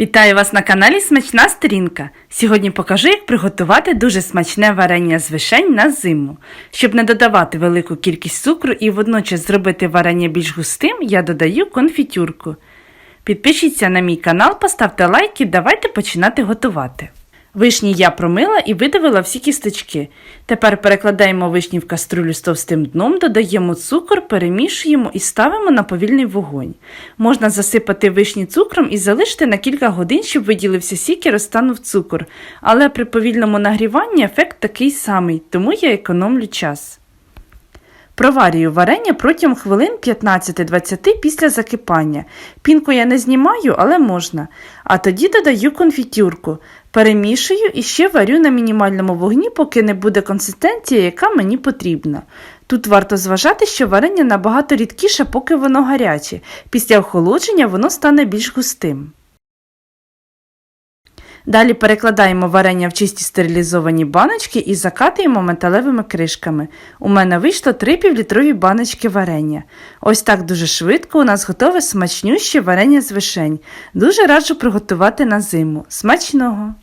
Вітаю вас на каналі Смачна Сторінка. Сьогодні покажу, як приготувати дуже смачне варення з вишень на зиму. Щоб не додавати велику кількість цукру і водночас зробити варення більш густим, я додаю конфітюрку. Підпишіться на мій канал, поставте лайк і давайте починати готувати. Вишні я промила і видавила всі кісточки. Тепер перекладаємо вишні в каструлю з товстим дном, додаємо цукор, перемішуємо і ставимо на повільний вогонь. Можна засипати вишні цукром і залишити на кілька годин, щоб виділився сік і розтанув цукор. Але при повільному нагріванні ефект такий самий, тому я економлю час. Проварюю варення протягом хвилин 15-20 після закипання. Пінку я не знімаю, але можна. А тоді додаю конфітюрку. Перемішую і ще варю на мінімальному вогні, поки не буде консистенція, яка мені потрібна. Тут варто зважати, що варення набагато рідкіше, поки воно гаряче. Після охолодження воно стане більш густим. Далі перекладаємо варення в чисті стерилізовані баночки і закатуємо металевими кришками. У мене вийшло 3 півлітрові баночки варення. Ось так дуже швидко у нас готове смачнюще варення з вишень. Дуже раджу приготувати на зиму. Смачного!